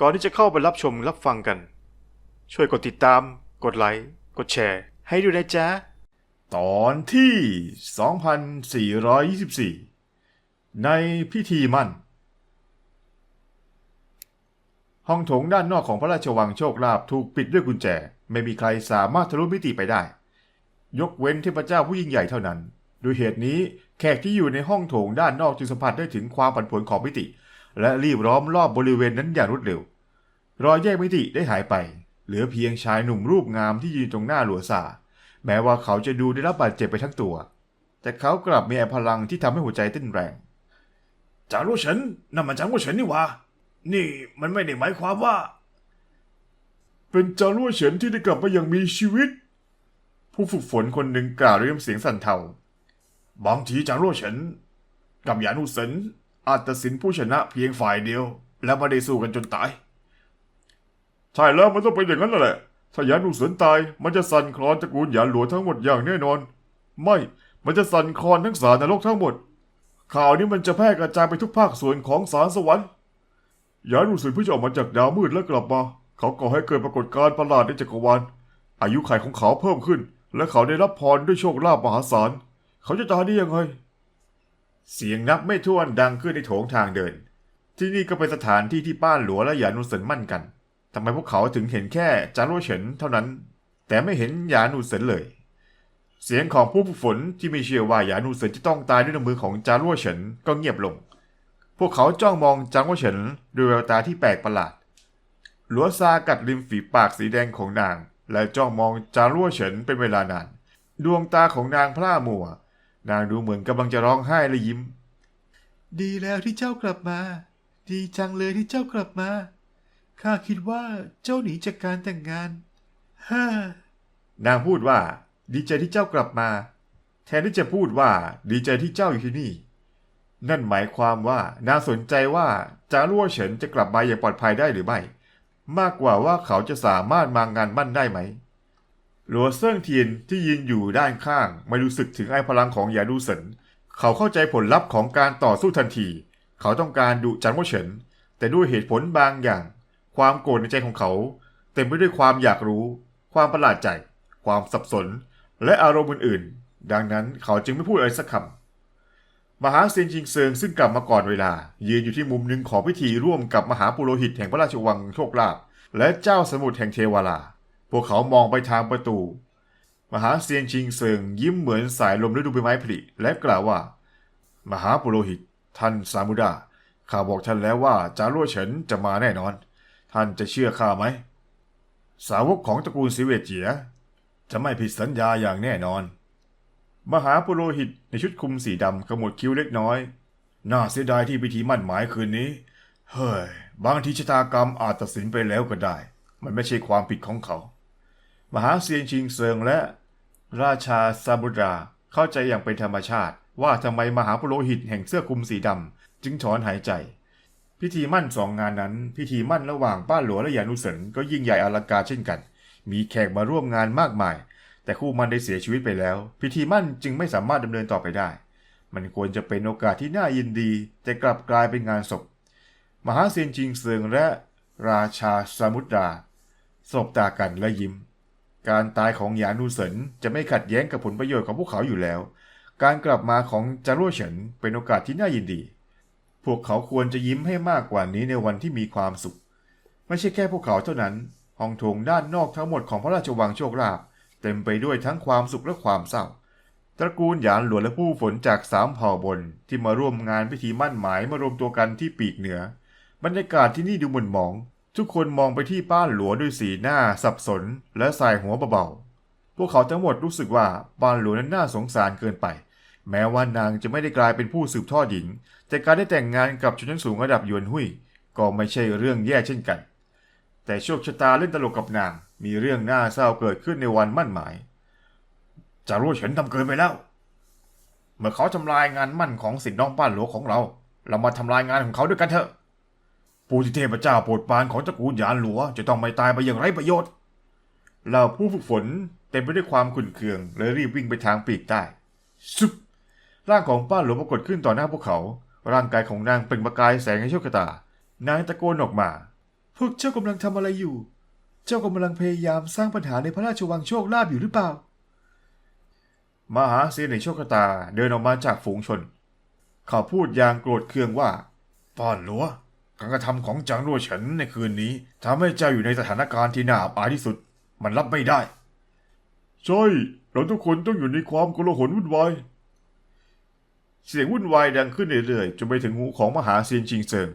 ก่อนที่จะเข้าไปรับชมรับฟังกัน ช่วยกดติดตาม กดไลค์ กดแชร์ ให้ด้วยนะจ๊ะ ตอนที่ 2424 ในพิธีมั่น ห้องโถงด้านนอกของพระราชวังโชคลาภถูกปิดด้วยกุญแจ ไม่มีใครสามารถทะลุมิติไปได้ ยกเว้นเทพเจ้าผู้ยิ่งใหญ่เท่านั้น โดยเหตุนี้แขกที่อยู่ในห้องโถงด้านนอกจึงสัมผัสได้ถึงความผันผวนของมิติ และรีบล้อมรอบบริเวณนั้นอย่างรวดเร็ว รอยแยกมิติได้หายไป เหลือเพียงชายหนุ่มรูปงามที่ยืนตรงหน้าหลัวซาแม้ว่าเขาจะดูได้รับบาดเจ็บไปทั้งตัว แต่เขากลับมีพลังที่ทำให้หัวใจเต้นแรงจางรู้ฉันนั่นมันจางรู้ฉันนี่หวะนี่มันไม่ได้หมายความว่า เป็นจางรู้ฉันที่ได้กลับมาอย่างมีชีวิต ผู้ฝึกฝนคนหนึ่งกล่าวด้วยน้ำเสียงสั่นเทาบางทีจางรู้ฉันกับยานุสัน อาจตัดสินผู้ชนะเพียงฝ่ายเดียว และไม่ได้สู้กันจนตาย ใช่แล้วมันต้องเป็นอย่างนั้นแหละ ถ้าหยานอุเสนตาย มันจะสั่นคลอนตระกูลหยานหลวงทั้งหมดอย่างแน่นอน ไม่ มันจะสั่นคลอนทั้งสารนรกทั้งหมด ข่าวนี้มันจะแพร่กระจายไปทุกภาคส่วนของสารสวรรค์หยานอุเสนเพิ่งจะออกมาจากดาวมืดแล้วกลับมา เขาก่อให้เกิดปรากฏการณ์ประหลาดในจักรวาล อายุขัยของเขาเพิ่มขึ้น และเขาได้รับพรด้วยโชคลาภมหาศาล เขาจะตายได้ยังไง เสียงนับไม่ถ้วนดังขึ้นในโถงทางเดิน ที่นี่ก็เป็นสถานที่ที่ป้านหลวและหยานุเสนมั่นกันทำไมพวกเขาถึงเห็นแค่จางโรเฉินเท่านั้น แต่ไม่เห็นหยานูเซินเลย เสียงของผู้ฝึกฝนที่ไม่เชื่อว่าหยานูเซินจะต้องตายด้วยน้ำมือของจางโรเฉินก็เงียบลง พวกเขาจ้องมองจางโรเฉินด้วยแววตาที่แปลกประหลาดหลัวซากัดริมฝีปากสีแดงของนาง และจ้องมองจางโรเฉินเป็นเวลานาน ดวงตาของนางพร่ามัว นางดูเหมือนกำลังจะร้องไห้และยิ้ม ดีแล้วที่เจ้ากลับมา ดีจังเลยที่เจ้ากลับมา ข้าคิดว่าเจ้าหนีจากการแต่งงาน ฮ่า นางพูดว่า ดีใจที่เจ้ากลับมา แทนที่จะพูดว่า ดีใจที่เจ้าอยู่ที่นี่ นั่นหมายความว่านางสนใจว่าจางรั่วเฉินจะกลับมาอย่างปลอดภัยได้หรือไม่ มากกว่าว่าเขาจะสามารถมางานมั่นได้ไหม หลัวเซิ่งเทียนที่ยืนอยู่ด้านข้าง ไม่รู้สึกถึงไอ้พลังของยาดูเสินเขาเข้าใจผลลัพธ์ของการต่อสู้ทันที เขาต้องการดุจางรั่วเฉิน แต่ด้วยเหตุผลบางอย่าง ความโกรธในใจของเขา เต็มไปด้วยความอยากรู้ ความประหลาดใจ ความสับสน และอารมณ์อื่นๆ ดังนั้นเขาจึงไม่พูดอะไรสักคำมหาเซียนชิงเซิงซึ่งกลับมาก่อนเวลา ยืนอยู่ที่มุมหนึ่งของพิธีร่วมกับมหาปุโรหิตแห่งพระราชวังโชคลาภและเจ้าสมุทรแห่งเทวาลา พวกเขามองไปทางประตู มหาเซียนชิงเซิงยิ้มเหมือนสายลมฤดูใบไม้ผลิและกล่าวว่า มหาปุโรหิต ท่านซามุดาข้าบอกท่านแล้วว่าจารั่วเฉินจะมาแน่นอน ท่านจะเชื่อข้าไหม สาวกของตระกูลสิเวเจีย จะไม่ผิดสัญญาอย่างแน่นอน มหาปุโรหิตในชุดคลุมสีดำขมวดคิ้วเล็กน้อย น่าเสียดายที่พิธีมั่นหมายคืนนี้ เฮ้ย บางทีชะตากรรมอาจตัดสินไปแล้วก็ได้ มันไม่ใช่ความผิดของเขา มหาเซียนชิงเซิงและ ราชาซาบุราเข้าใจอย่างเป็นธรรมชาติ ว่าทำไมมหาปุโรหิตแห่งเสื้อคลุมสีดำจึงถอนหายใจ พิธีมั่นสองงานนั้น พิธีมั่นระหว่างป้าหลวงและยานุเสนก็ยิ่งใหญ่อลังการเช่นกัน มีแขกมาร่วมงานมากมาย แต่คู่มันได้เสียชีวิตไปแล้ว พิธีมั่นจึงไม่สามารถดำเนินต่อไปได้ มันควรจะเป็นโอกาสที่น่ายินดี แต่กลับกลายเป็นงานศพ มหาเซียนจิงเซิงและราชาสมุตราสบตากันและยิ้ม การตายของหยานูเสินจะไม่ขัดแย้งกับผลประโยชน์ของพวกเขาอยู่แล้ว การกลับมาของจารุเฉินเป็นโอกาสที่น่ายินดี พวกเขาควรจะยิ้มให้มากกว่านี้ในวันที่มีความสุข ไม่ใช่แค่พวกเขาเท่านั้น ห้องโถงด้านนอกทั้งหมดของพระราชวังโชคลาภเต็มไปด้วยทั้งความสุขและความเศร้า ตระกูลหยานหลวงและผู้ฝนจากสามเผ่าบนที่มาร่วมงานพิธีมั่นหมายมารวมตัวกันที่ปีกเหนือบรรยากาศที่นี่ดูหม่นหมอง ทุกคนมองไปที่ป้านหลัวด้วยสีหน้าสับสนและสายหัวเบาๆ พวกเขาทั้งหมดรู้สึกว่าป้านหลัวนั้นน่าสงสารเกินไป แม้ว่านางจะไม่ได้กลายเป็นผู้สืบทอดหญิง แต่การได้แต่งงานกับชนชั้นสูงระดับยวนหุยก็ไม่ใช่เรื่องแย่เช่นกัน แต่โชคชะตาเล่นตลกกับนาง มีเรื่องน่าเศร้าเกิดขึ้นในวันมั่นหมายจารู้เฉินทำเกินไปแล้ว เมื่อเขาทำลายงานมั่นของสิทธิน้องป้านหลัวของเรา เรามาทำลายงานของเขาด้วยกันเถอะ ผู้ที่เทพเจ้าโปรดปรานของตระกูลหยานหลัว จะต้องไม่ตายไปอย่างไร้ประโยชน์เหล่าผู้ฝึกฝนเต็มไปด้วยความขุ่นเคืองเลยรีบวิ่งไปทางปีกใต้ซุบร่างของป้าหลวงปรากฏขึ้นต่อหน้าพวกเขา ร่างกายของนางเป็นประกายแสงในโชคชะตานางตะโกนออกมา พวกเจ้ากำลังทำอะไรอยู่ เจ้ากำลังพยายามสร้างปัญหาในพระราชวังโชคลาภอยู่หรือเปล่า มหาเสนในโชคชะตาเดินออกมาจากฝูงชน เขาพูดอย่างโกรธเคืองว่าป้อนหลัว การกระทำของจางรั่วเฉินในคืนนี้ทำให้เจ้าอยู่ในสถานการณ์ที่น่าอับอายที่สุด มันรับไม่ได้ ใช่ เราทุกคนต้องอยู่ในความโกลาหลวุ่นวาย เสียงวุ่นวายดังขึ้นเรื่อยๆจนไปถึงหูของมหาเซียนชิงเซิง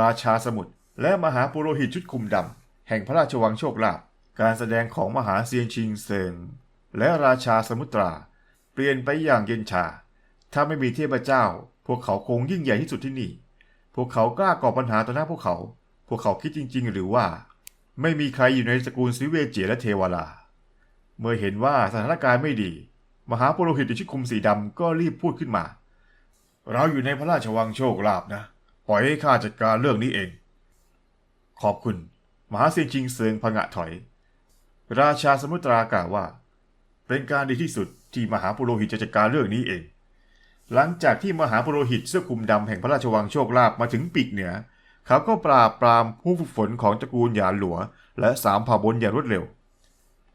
ราชาสมุทรและมหาปุโรหิตชุดคุมดำแห่งพระราชวังโชคลาภการแสดงของมหาเซียนชิงเซิงและราชาสมุตรา เปลี่ยนไปอย่างเย็นชา ถ้าไม่มีเทพเจ้า พวกเขาคงยิ่งใหญ่ที่สุดที่นี่ พวกเขากล้าก่อปัญหาต่อหน้าพวกเขา พวกเขาคิดจริง ๆ หรือว่า ไม่มีใครอยู่ในตระกูลซิเวเจียและเทวาลา เมื่อเห็นว่าสถานการณ์ไม่ดี มหาปุโรหิตในชุดคุมสีดำก็รีบพูดขึ้นมา เราอยู่ในพระราชวังโชคลาภนะ ปล่อยให้ข้าจัดการเรื่องนี้เอง ขอบคุณ มหาเซียนชิงเซิงพงะถอย ราชาสมุตรากล่าวว่า เป็นการดีที่สุดที่มหาปุโรหิตจะจัดการเรื่องนี้เอง หลังจากที่มหาปุโรหิตเสื้อคลุมดำแห่งพระราชวังโชคลาภมาถึงปีกเหนือ เขาก็ปราบปรามผู้ฝึกฝนของตระกูลหยาหลัว และสามเผ่าบนอย่างรวดเร็ว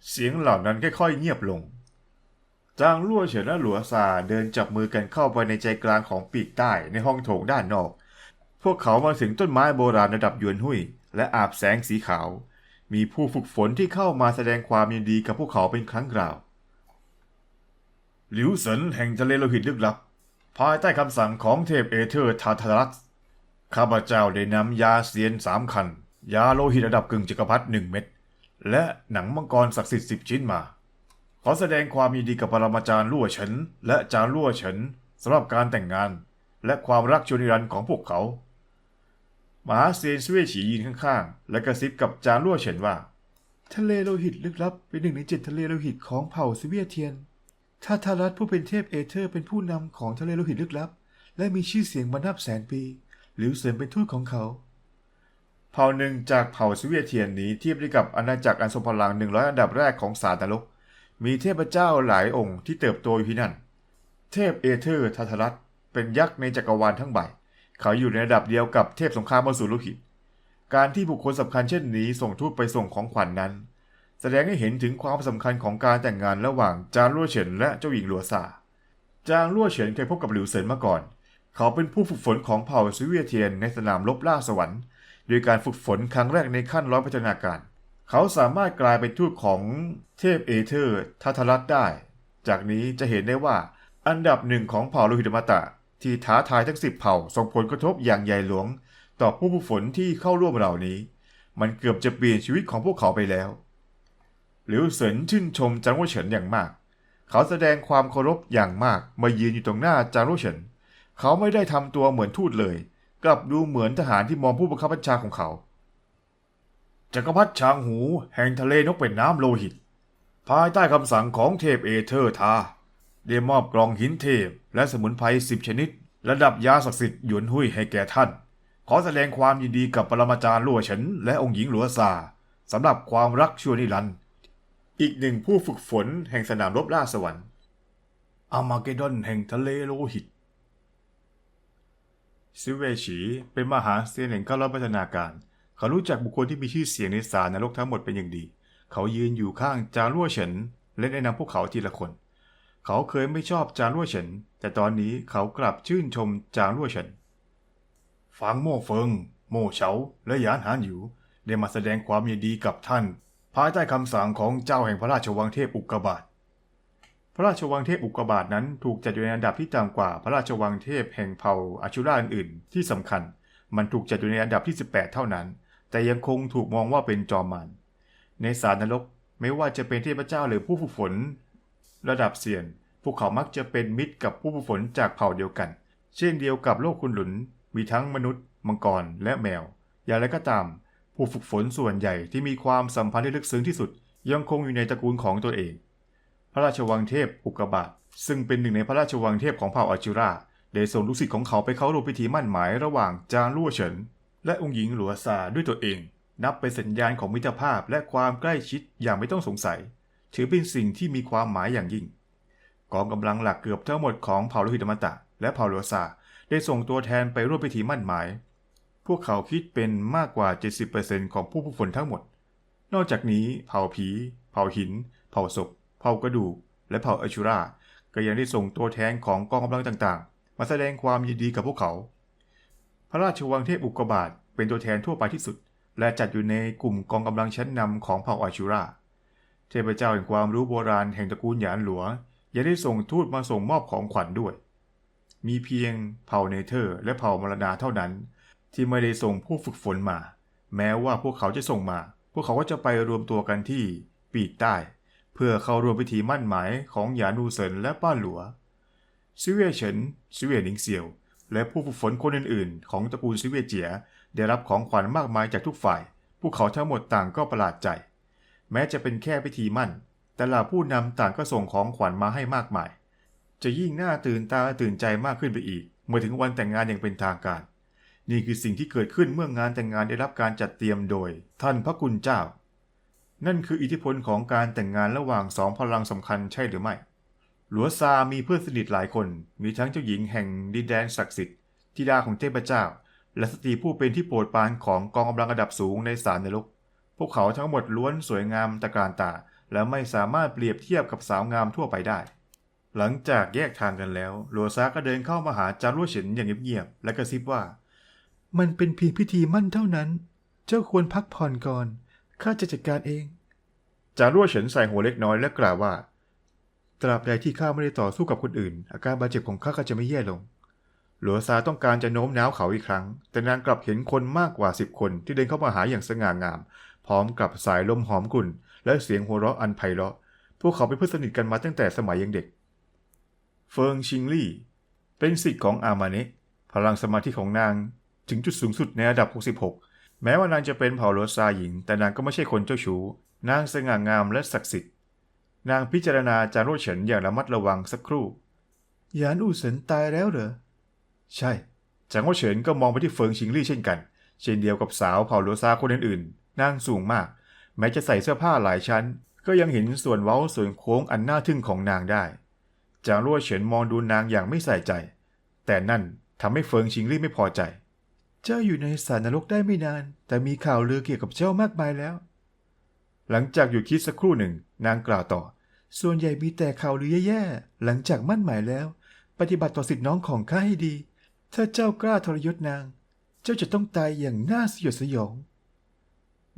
เสียงเหล่านั้นค่อยๆเงียบลง จางลั่วเฉินและหลัวซาเดินจับมือกันเข้าไปในใจกลางของปีกใต้ในห้องโถงด้านนอก พวกเขามาถึงต้นไม้โบราณระดับยวนหุยและอาบแสงสีขาว มีผู้ฝึกฝนที่เข้ามาแสดงความยินดีกับพวกเขาเป็นครั้งคราว หลิวเสินแห่งทะเลโลหิตลึกลับ ภายใต้คำสั่งของเทพเอเธอร์ทาทารัสข้าพเจ้าได้นำยาเซียนสามคัน ยาโลหิตระดับกึ่งจักรพรรดิหนึ่งเม็ด และหนังมังกรศักดิ์สิทธิ์สิบชิ้นมา ขอแสดงความยินดีกับปรมาจารย์ลั่วเฉิน และจารย์ลั่วเฉินสำหรับการแต่งงาน และความรักชวนิรันดร์ของพวกเขา มหาเซียนสเวฉียืนข้างๆ และกระซิบกับจารย์ลั่วเฉินว่า ทะเลโลหิตลึกลับเป็นหนึ่งในเจ็ดทะเลโลหิตของเผ่าซิเวียเทียน ถ้าทารัสผู้เป็นเทพเอเธอร์เป็นผู้นำของทะเลโลหิตลึกลับ และมีชื่อเสียงมานับแสนปีหลิวเซินเป็นทูตของเขา เผ่าหนึ่งจากเผ่าสเวียเทียนนี้เทียบได้กับอาณาจักรอันทรงพลังหนึ่งร้อยอันดับแรกของสาตนรก มีเทพเจ้าหลายองค์ที่เติบโตอยู่ที่นั่น เทพเอเธอร์ทัทรัตเป็นยักษ์ในจักรวาลทั้งใบ เขาอยู่ในระดับเดียวกับเทพสงครามอสูรโลหิต การที่บุคคลสำคัญเช่นนี้ส่งทูตไปส่งของขวัญนนั้น แสดงให้เห็นถึงความสำคัญของการแต่งงานระหว่างจางลั่วเฉินและเจ้าหญิงหลัวซาจางลั่วเฉินเคยพบกับหลิวเซินมาก่อน เขาเป็นผู้ฝึกฝนของเผ่าซิเวียเทียนในสนามรบล่าสวรรค์โดยการฝึกฝนครั้งแรกในขั้นร้อยพัฒนาการ เขาสามารถกลายเป็นทูตของเทพเอเธอร์ทัทรัตได้ จากนี้จะเห็นได้ว่าอันดับหนึ่งของเผ่าโลหิตอมตะ ที่ท้าทายทั้งสิบเผ่าส่งผลกระทบอย่างใหญ่หลวง ต่อผู้ฝึกฝนที่เข้าร่วมเหล่านี้ มันเกือบจะเปลี่ยนชีวิตของพวกเขาไปแล้ว หลิวเสินชื่นชมจางรั่วเฉินอย่างมาก เขาแสดงความเคารพอย่างมากมายืนอยู่ตรงหน้าจางรั่วเฉิน เขาไม่ได้ทำตัวเหมือนทูตเลย กลับดูเหมือนทหารที่มองผู้บังคับบัญชาของเขาจักรพรรดิช้างหูแห่งทะเลนกเป็นน้ำโลหิต ภายใต้คำสั่งของเทพเอเธอร์ทาได้มอบกล่องหินเทพและสมุนไพรสิบชนิด ระดับยาศักดิ์สิทธิ์หยวนหุยให้แก่ท่าน ขอแสดงความยินดีกับปรมาจารย์ลัวเฉินและองค์หญิงหลัวซาสำหรับความรักชั่วนิรันดร์ อีกหนึ่งผู้ฝึกฝนแห่งสนามรบล่าสวรรค์อามาเกดอนแห่งทะเลโลหิต ซิเวฉีเป็นมหาเซียนแห่งการับพัฒนาการ เขารู้จักบุคคลที่มีชื่อเสียงในสารนรกทั้งหมดเป็นอย่างดี เขายืนอยู่ข้างจางลั่วเฉินและแนะนำพวกเขาทีละคน เขาเคยไม่ชอบจางลั่วเฉิน แต่ตอนนี้เขากลับชื่นชมจางลั่วเฉินฟางโม่เฟิง โม่เฉาและหยานหานอยู่ได้มาแสดงความยินดีกับท่าน ภายใต้คำสั่งของเจ้าแห่งพระราชวังเทพอุกกาบาตพระราชวังเทพอุกกาบาตนั้นถูกจัดอยู่ในอันดับที่ต่ำกว่าพระราชวังเทพแห่งเผ่าอาชูราอื่นๆที่สำคัญ มันถูกจัดอยู่ในอันดับที่ 18 เท่านั้น แต่ยังคงถูกมองว่าเป็นจอมมารในสารนรกไม่ว่าจะเป็นเทพเจ้าหรือผู้ฝึกฝน ระดับเซียน พวกเขามักจะเป็นมิตรกับผู้ฝึกฝนจากเผ่าเดียวกัน เช่นเดียวกับโลกคุณหลุนมีทั้งมนุษย์ มังกรและแมว อย่างไรก็ตาม ผู้ฝึกฝนส่วนใหญ่ที่มีความสัมพันธ์ที่ลึกซึ้งที่สุด ยังคงอยู่ในตระกูลของตัวเอง พระราชวังเทพอุกบาตซึ่งเป็นหนึ่งในพระราชวังเทพของเผ่าอาจูราได้ส่งลูกศิษย์ของเขาไปเข้าร่วมพิธีมั่นหมายระหว่างจางลั่วเฉิน และองค์หญิงหลัวซาด้วยตัวเอง นับเป็นสัญญาณของมิตรภาพและความใกล้ชิดอย่างไม่ต้องสงสัย ถือเป็นสิ่งที่มีความหมายอย่างยิ่ง กองกำลังหลักเกือบทั้งหมดของเผ่าลหิตมตะ และเผ่าหลัวซาได้ส่งตัวแทนไปร่วมพิธีมั่นหมาย พวกเขาคิดเป็นมากกว่า 70%ของผู้ผู้ฝนทั้งหมด นอกจากนี้เผ่าผี เผ่าหิน เผ่าศพ เผ่ากระดูก และเผ่าอัชูรา ก็ยังได้ส่งตัวแทนของกองกำลังต่างๆ มาแสดงความยินดีกับพวกเขา พระราชวังเทพอุกบาตเป็นตัวแทนทั่วไปที่สุด และจัดอยู่ในกลุ่มกองกำลังชั้นนำของเผ่าอัชูรา เทพเจ้าแห่งความรู้โบราณแห่งตระกูลหยานหลัวยังได้ส่งทูตมาส่งมอบของขวัญด้วย มีเพียงเผ่าเนเธอร์และเผ่ามรณาเท่านั้น ที่ไม่ได้ส่งผู้ฝึกฝนมา แม้ว่าพวกเขาจะส่งมา พวกเขาก็จะไปรวมตัวกันที่ปีกใต้ เพื่อเข้าร่วมพิธีมั่นหมายของหยานูเซินและป้าหลัวซิเวียเฉินซิเวียหนิงเซียว และผู้ฝึกฝนคนอื่นๆ ของตระกูลซิเวียเจีย ได้รับของขวัญมากมายจากทุกฝ่าย พวกเขาทั้งหมดต่างก็ประหลาดใจ แม้จะเป็นแค่พิธีมั่น แต่ล่าผู้นำต่างก็ส่งของขวัญมาให้มากมาย จะยิ่งน่าตื่นตาตื่นใจมากขึ้นไปอีก เมื่อถึงวันแต่งงานอย่างเป็นทางการ นี่คือสิ่งที่เกิดขึ้นเมื่องานแต่งงานได้รับการจัดเตรียมโดย ท่านพระกุณเจ้า นั่นคืออิทธิพลของการแต่งงานระหว่างสองพลังสำคัญใช่หรือไม่ หลัวซามีเพื่อนสนิทหลายคน มีทั้งเจ้าหญิงแห่งดินแดนศักดิ์สิทธิ์ธิดาของเทพเจ้า และสตรีผู้เป็นที่โปรดปรานของกองกำลังระดับสูงในสารนรกพวกเขาทั้งหมดล้วนสวยงามตะการตา และไม่สามารถเปรียบเทียบกับสาวงามทั่วไปได้ หลังจากแยกทางกันแล้ว หลัวซาก็เดินเข้ามาหาจารุเฉินอย่างเงียบๆและกระซิบว่า มันเป็นเพียงพิธีมั่นเท่านั้น เจ้าควรพักผ่อนก่อน ข้าจะจัดการเอง จารั่วเฉินใส่หัวเล็กน้อยและกล่าวว่า ตราบใดที่ข้าไม่ได้ต่อสู้กับคนอื่น อาการบาดเจ็บของข้าก็จะไม่แย่ลง หลัวซาต้องการจะโน้มน้าวเขาอีกครั้ง แต่นางกลับเห็นคนมากกว่าสิบคนที่เดินเข้ามาหาอย่างสง่างาม พร้อมกับสายลมหอมกลุ่น และเสียงหัวเราะอันไพเราะ พวกเขาเป็นเพื่อนสนิทกันมาตั้งแต่สมัยยังเด็ก เฟิงชิงลี่ เป็นศิษย์ของอามาเนะพลังสมาธิของนาง ถึงจุดสูงสุดในระดับ 66 แม้ว่านางจะเป็นเผ่าโรซาหญิง แต่นางก็ไม่ใช่คนเจ้าชู้ นางสง่างามและศักดิ์สิทธิ์ นางพิจารณาจารุเฉินอย่างระมัดระวังสักครู่ หยานอู่เสินตายแล้วเหรอ ใช่ จางโอเฉินก็มองไปที่เฟิงชิงลี่เช่นกัน เช่นเดียวกับสาวเผ่าโลซาคนอื่นๆ นางสูงมาก แม้จะใส่เสื้อผ้าหลายชั้น ก็ยังเห็นส่วนเว้าส่วนโค้งอันน่าทึ่งของนางได้ จางรั่วเฉินมองดูนางอย่างไม่ใส่ใจ แต่นั่นทำให้เฟิงชิงลี่ไม่พอใจ เจ้าอยู่ในสารนรกได้ไม่นาน แต่มีข่าวลือเกี่ยวกับเจ้ามากมายแล้ว หลังจากหยุดคิดสักครู่หนึ่ง นางกล่าวต่อ ส่วนใหญ่มีแต่ข่าวลือแย่ๆหลังจากมั่นหมายแล้ว ปฏิบัติต่อสิทธิน้องของข้าให้ดี ถ้าเจ้ากล้าทรยศนาง เจ้าจะต้องตายอย่างน่าสยดสยอง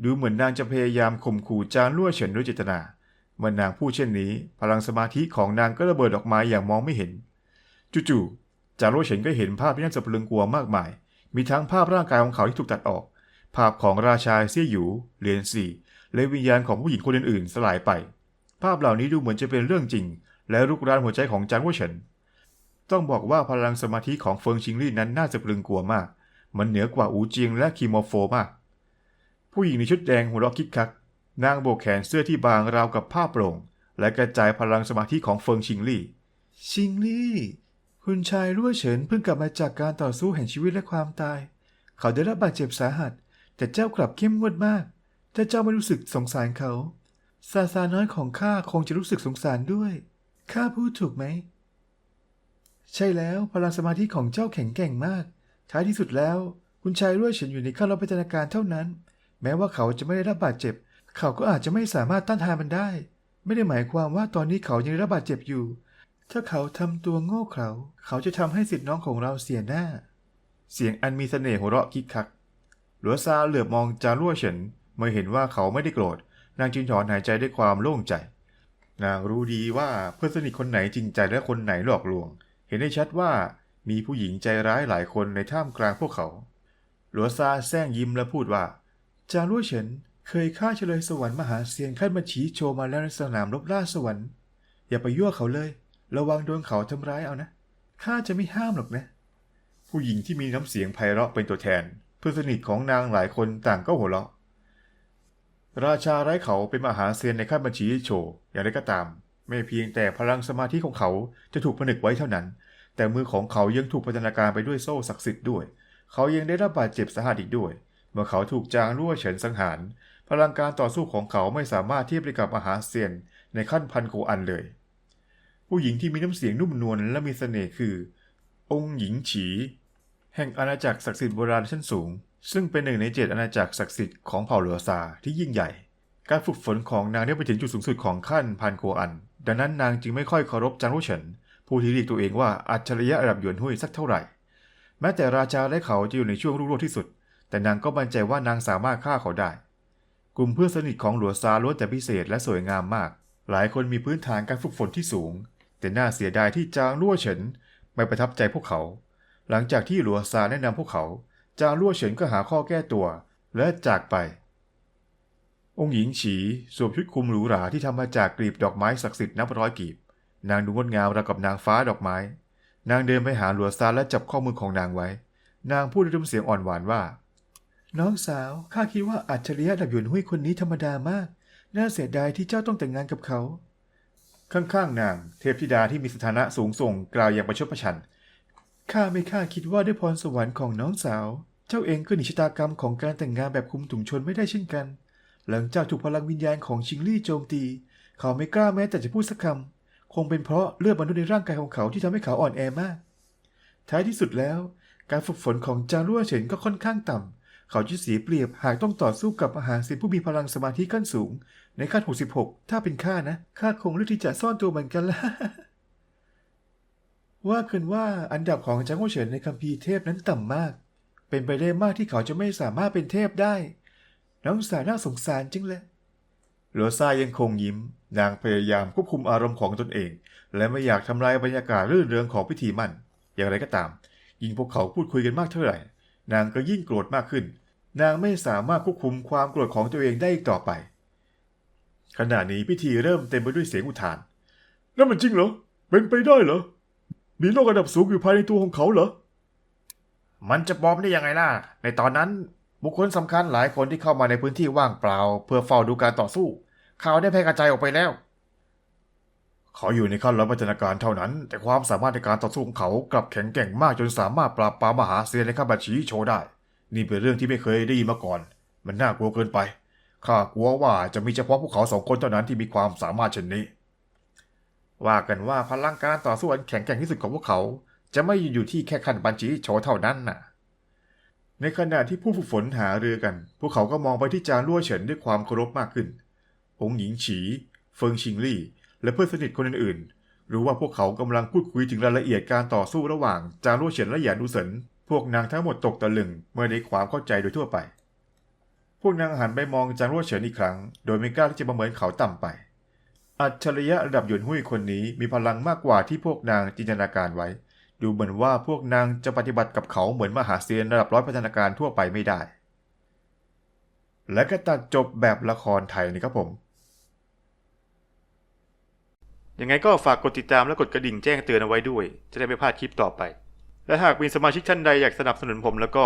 ดูเหมือนนางจะพยายามข่มขู่จางรั่วเฉินด้วยเจตนาเมื่อนางพูดเช่นนี้ พลังสมาธิของนางก็ระเบิดออกมาอย่างมองไม่เห็นจู่ๆจางรั่วเฉินก็เห็นภาพที่น่าสะพรึงกลัวมากมาย มีทั้งภาพร่างกายของเขาที่ถูกตัดออก ภาพของราชาเซี่ยหยูเหรียญสี่และวิญญาณของผู้หญิงคนอื่นๆ สลายไป ภาพเหล่านี้ดูเหมือนจะเป็นเรื่องจริง และรุกรานหัวใจของจางรั่วเฉินต้องบอกว่าพลังสมาธิของเฟิงชิงลี่นั้นน่าสะพรึงกลัวมาก มันเหนือกว่าอูเจียงและคีโมโฟมาก ผู้หญิงในชุดแดงหัวเราะคิกคัก นางโบกแขนเสื้อที่บางราวกับผ้าโปร่ง และกระจายพลังสมาธิของเฟิงชิงลี่ ชิงลี่ คุณชายรั่วเฉินเพิ่งกลับมาจากการต่อสู้แห่งชีวิตและความตาย เขาได้รับบาดเจ็บสาหัส แต่เจ้ากลับเข้มงวดมาก ถ้าเจ้าไม่รู้สึกสงสารเขาซาซาน้อยของข้าคงจะรู้สึกสงสารด้วย ข้าพูดถูกไหม ใช่แล้วพลังสมาธิของเจ้าแข็งแกร่งมาก ท้ายที่สุดแล้ว คุณชายรั่วเฉินอยู่ในขั้นรับพัฒนาการเท่านั้น แม้ว่าเขาจะไม่ได้รับบาดเจ็บ เขาก็อาจจะไม่สามารถต้านทานมันได้ ไม่ได้หมายความว่าตอนนี้เขายังได้รับบาดเจ็บอยู่ ถ้าเขาทำตัวโง่เขลาเขาจะทำให้สิทธิ์น้องของเราเสียหน้า เสียงอันมีเสน่ห์หัวเราะคิกคัก หลัวซาเหลือบมองจารั่วเฉินเมื่อเห็นว่าเขาไม่ได้โกรธ นางจึงถอนหายใจด้วยความโล่งใจ นางรู้ดีว่าเพื่อนสนิทคนไหนจริงใจและคนไหนหลอกลวง เห็นได้ชัดว่ามีผู้หญิงใจร้ายหลายคนในท่ามกลางพวกเขา หลัวซาแซงยิ้มและพูดว่า จางรั่วเฉินเคยฆ่าเฉลยสวรรค์มหาเซียนขั้นบัญชีโชมาแล้วในสนามรบล่าสวรรค์ อย่าไปยั่วเขาเลย ระวังโดนเขาทำร้ายเอานะ ข้าจะไม่ห้ามหรอกนะ ผู้หญิงที่มีน้ำเสียงไพเราะเป็นตัวแทน เพื่อนสนิทของนางหลายคนต่างก็หัวเราะ ราชาไร้เขาเป็นมหาเซียนในขั้นบัญชีโชอย่างไรก็ตาม ไม่เพียงแต่พลังสมาธิของเขาจะถูกผนึกไว้เท่านั้น แต่มือของเขายังถูกพัฒนาการไปด้วยโซ่ศักดิ์สิทธิ์ด้วย เขายังได้รับบาดเจ็บสาหัสอีกด้วย เมื่อเขาถูกจางรั่วเฉินสังหาร พลังการต่อสู้ของเขาไม่สามารถเทียบได้กับมหาเซียนในขั้นพันโกอันเลย ผู้หญิงที่มีน้ำเสียงนุ่มนวลและมีเสน่ห์คือ องค์หญิงฉี แห่งอาณาจักรศักดิ์สิทธิ์โบราณชั้นสูง ซึ่งเป็นหนึ่งในเจ็ดอาณาจักรศักดิ์สิทธิ์ของเผ่าเหลือซาที่ยิ่งใหญ่ การฝึกฝนของนางได้ไปถึงจุดสูงสุดของขั้นพันโคอัน ดังนั้นนางจึงไม่ค่อยเคารพจางรู้เฉินผู้ที่เรียกตัวเองว่าอัจฉริยะระดับหยวนหุ้ยสักเท่าไหร่ แม้แต่ราชาและเขาจะอยู่ในช่วงรุ่งโรจน์ที่สุด แต่นางก็มั่นใจว่านางสามารถฆ่าเขาได้ กลุ่มเพื่อนสนิทของหลัวซาล้วนแต่พิเศษและสวยงามมาก หลายคนมีพื้นฐานการฝึกฝนที่สูง แต่น่าเสียดายที่จางรั่วเฉินไม่ประทับใจพวกเขา หลังจากที่หลัวซาแนะนำพวกเขา จางรั่วเฉินก็หาข้อแก้ตัว และจากไป องค์หญิงฉีสวมชุดคลุมหรูหราที่ทำมาจากกลีบดอกไม้ศักดิ์สิทธิ์นับร้อยกลีบ นางดูงดงามราวกับนางฟ้าดอกไม้ นางเดินไปหาหลัวซาและจับข้อมือของนางไว้ นางพูดด้วยน้ำเสียงอ่อนหวานว่า น้องสาวข้าคิดว่าอัจฉริยะดับหยวนหุ้ยคนนี้ธรรมดามาก น่าเสียดายที่เจ้าต้องแต่งงานกับเขา ข้างๆนางเทพธิดาที่มีสถานะสูงส่งกล่าวอย่างประชดประชัน ข้าไม่คาดคิดว่าด้วยพรสวรรค์ของน้องสาว เจ้าเองก็หนีชะตากรรมของการแต่งงานแบบคุมถุงชนไม่ได้เช่นกัน หลังจากถูกพลังวิญญาณของชิงลี่โจมตี เขาไม่กล้าแม้แต่จะพูดสักคำ คงเป็นเพราะเลือดมนุษย์ในร่างกายของเขาที่ทำให้เขาอ่อนแอมาก ท้ายที่สุดแล้ว การฝึกฝนของจางรั่วเฉินก็ค่อนข้างต่ำเขาจะเสียเปรียบหากต้องต่อสู้กับมหาเซียนผู้มีพลังสมาธิขั้นสูง ในขั้น66 ถ้าเป็นข้านะข้าคงเลือกที่จะซ่อนตัวเหมือนกันละว่ากันว่าอันดับของจางรั่เฉินในคัมภีร์เทพนั้นต่ำมาก เป็นไปได้มากที่เขาจะไม่สามารถเป็นเทพได้ น้องสาวน่าสงสารจังเลยหลัวซายังคงยิ้ม นางพยายามควบคุมอารมณ์ของตนเอง และไม่อยากทำลายบรรยากาศรื่นเริงของพิธีมั่น อย่างไรก็ตาม ยิ่งพวกเขาพูดคุยกันมากเท่าไหร่ นางก็ยิ่งโกรธมากขึ้น นางไม่สามารถควบคุมความโกรธของตัวเองได้อีกต่อไป ขณะนี้พิธีเริ่มเต็มไปด้วยเสียงอุทาน นั่นมันจริงเหรอ เป็นไปได้เหรอ มีโลกระดับสูงอยู่ภายในตัวของเขาเหรอ มันจะปลอมได้ยังไงล่ะ ในตอนนั้นบุคคลสำคัญหลายคนที่เข้ามาในพื้นที่ว่างเปล่า เพื่อเฝ้าดูการต่อสู้ ข่าวได้แพร่กระจายออกไปแล้ว เขาอยู่ในขั้นรับพัฒนาการเท่านั้น แต่ความสามารถในการต่อสู้ของเขากลับแข็งแกร่งมากจนสามารถปราบปรามมหาเซียนในขั้นบัญชีโชว์ได้ นี่เป็นเรื่องที่ไม่เคยได้ยินมาก่อน มันน่ากลัวเกินไป ข้ากลัวว่าจะมีเฉพาะพวกเขาสองคนเท่านั้นที่มีความสามารถเช่นนี้ ว่ากันว่าพลังการต่อสู้อันแข็งแกร่งที่สุดของพวกเขา จะไม่อยู่ที่แค่ขั้นบัญชีโชว์เท่านั้นน่ะ ในขณะที่ผู้ฝึกฝนหาเรือกัน พวกเขาก็มองไปที่จางลั่วเฉินด้วยความเคารพมากขึ้น องหญิงฉี เฟิงชิงลี่ และเพื่อนสนิทคนอื่นๆ รู้ว่าพวกเขากำลังพูดคุยถึงรายละเอียดการต่อสู้ระหว่างจางลั่วเฉินและหยานดูเสินพวกนางทั้งหมดตกตะลึงเมื่อได้ความเข้าใจโดยทั่วไป พวกนางหันไปมองจางลั่วเฉินอีกครั้ง โดยไม่กล้าที่จะประเมินเขาต่ำไป อัจฉริยะระดับหยวนหุ้ยคนนี้มีพลังมากกว่าที่พวกนางจินตนาการไว้ ดูเหมือนว่าพวกนางจะปฏิบัติกับเขาเหมือนมหาเซียนระดับร้อยพัฒนาการทั่วไปไม่ได้ และก็ตัดจบแบบละครไทยนี่ครับผมยังไงก็ฝากกดติดตามและกดกระดิ่งแจ้งเตือนเอาไว้ด้วย จะได้ไม่พลาดคลิปต่อไป และหากมีสมาชิกท่านใดอยากสนับสนุนผมแล้วก็